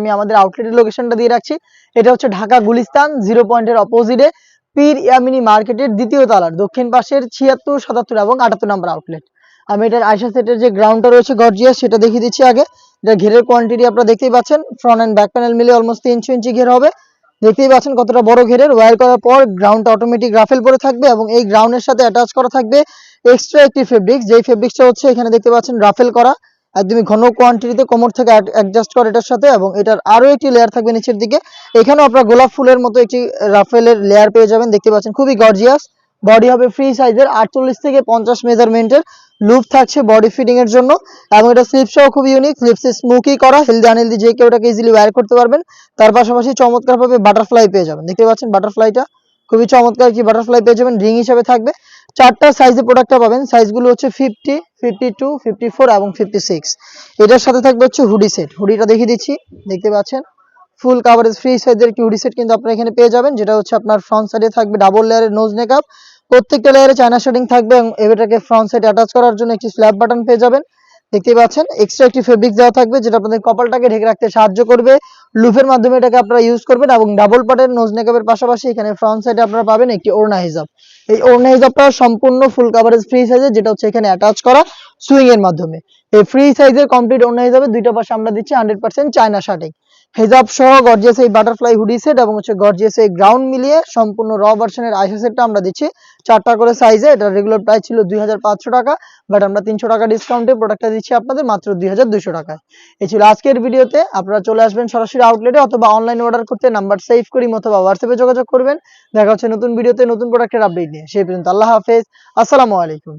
আমি আমাদের আউটলেটের লোকেশনটা দিয়ে রাখছি, এটা হচ্ছে ঢাকা গুলিস্তান জিরো পয়েন্টের অপোজিটে পীর ইয়ামিনী মার্কেটের দ্বিতীয় তলার, দক্ষিণ পাশের ছিয়াত্তর, সাতাত্তর এবং আটাত্তর নম্বর আউটলেট আমি এটার আয়সা সেটের যে গ্রাউন্ডটা রয়েছে গর্জিয়াস সেটা দেখিয়ে দিচ্ছি আগে। এটা ঘেরের কোয়ান্টিটি আপনারা দেখতেই পাচ্ছেন ফ্রন্ট অ্যান্ড ব্যাক প্যানেল মিলে অলমোস্ট তিনশো ইঞ্চি ঘের হবে। দেখতেই পাচ্ছেন কতটা বড় ঘেরের ওয়্যার করার পর গ্রাউন্ডটা অটোমেটিক রাফেল পরে থাকবে এবং এই গ্রাউন্ডের সাথে অ্যাটাচ করা থাকবে এক্সট্রা একটি ফেব্রিক্স যেই ফেব্রিক্সটা হচ্ছে এখানে দেখতে পাচ্ছেন রাফেল করা। একদমই ঘন কোয়ান্টিটিতে কোমর থেকে অ্যাডজাস্ট করে এটার সাথে এবং এটার আরও একটি লেয়ার থাকবে নিচের দিকে। এখানেও আপনারা গোলাপ ফুলের মতো একটি রাফেলের লেয়ার পেয়ে যাবেন। দেখতে পাচ্ছেন খুবই গর্জিয়াস বডি হবে ফ্রি সাইজের আটচল্লিশ থেকে পঞ্চাশ মেজারমেন্টের লুপ থাকছে বডি ফিটিং এর জন্য এবং এটা স্লিপসও খুব ইউনিক স্লিপসে স্মোকি করা হেলদি আনহেলদি যে কেউ এটাকে ইজিলি ওয়্যার করতে পারবেন। তার পাশাপাশি চমৎকার ভাবে বাটারফ্লাই পেয়ে যাবেন। দেখতে পাচ্ছেন বাটারফ্লাইটা খুবই চমৎকার কি বাটারফ্লাই পেয়ে যাবেন। রিং হিসাবে থাকবে। চারটা সাইজে প্রোডাক্টটা পাবেন। সাইজগুলো হচ্ছে fifty fifty two fifty four এবং ফিফটি সিক্স এটার সাথে থাকবে হচ্ছে হুডি সেট হুডিটা দেখিয়ে দিচ্ছি, দেখতে পাচ্ছেন? ফুল কাভারেজ ফ্রি সাইজের একটি হুডি সেট কিন্তু আপনারা এখানে পেয়ে যাবেন, যেটা হচ্ছে আপনার ফ্রন্ট সাইডে থাকবে ডাবল লেয়ারের নোজ মেকআপ প্রত্যেকটা লেয়ারে চায়না শেডিং থাকবে এবং এটাকে ফ্রন্ট সাইডে অ্যাটাচ করার জন্য একটি স্ল্যাব বাটন পেয়ে যাবেন। দেখতেই পাচ্ছেন এক্সট্রা একটি ফেব্রিক দেওয়া থাকবে যেটা আপনাদের কপালটাকে ঢেকে রাখতে সাহায্য করবে। লুফের মাধ্যমে এটাকে আপনারা ইউজ করবেন এবং ডাবল পাটের নোজ মেকআপের পাশাপাশি এখানে ফ্রন্ট সাইডে আপনারা পাবেন একটি ওড়না হিজাব। এই ওড়না হিজাবটা সম্পূর্ণ ফুল কাভারেজ ফ্রি সাইজে যেটা হচ্ছে এখানে অ্যাটাচ করা সুইং এর মাধ্যমে। এই ফ্রি সাইজের কমপ্লিট ওড়না হিজাবে দুইটা পাশে আমরা দিচ্ছি হান্ড্রেড পার্সেন্ট চায়না শার্টিং হেজাব সহ গর্জিয়াস এই বাটারফ্লাই হুডি সেট এবং হচ্ছে গর্জিয়াস এই গ্রাউন্ড মিলিয়ে সম্পূর্ণ র ভার্সনের আইসা সেটটা আমরা দিচ্ছি। চারটা করে সাইজে এটা রেগুলার প্রাইস ছিল দুই হাজার পাঁচশো টাকা বাট আমরা তিনশো টাকা ডিসকাউন্টে প্রোডাক্টটা দিচ্ছি আপনাদের মাত্র দুই হাজার দুইশো টাকায়। এই ছিল আজকের ভিডিওতে, আপনারা চলে আসবেন সরাসরি আউটলেটে অথবা অনলাইন অর্ডার করতে নাম্বার সেভ করি অথবা হোয়াটসঅ্যাপে যোগাযোগ করবেন। দেখা হচ্ছে নতুন ভিডিওতে নতুন প্রোডাক্টের আপডেট নিয়ে। সেই পর্যন্ত আল্লাহ হাফেজ, আসসালামু আলাইকুম।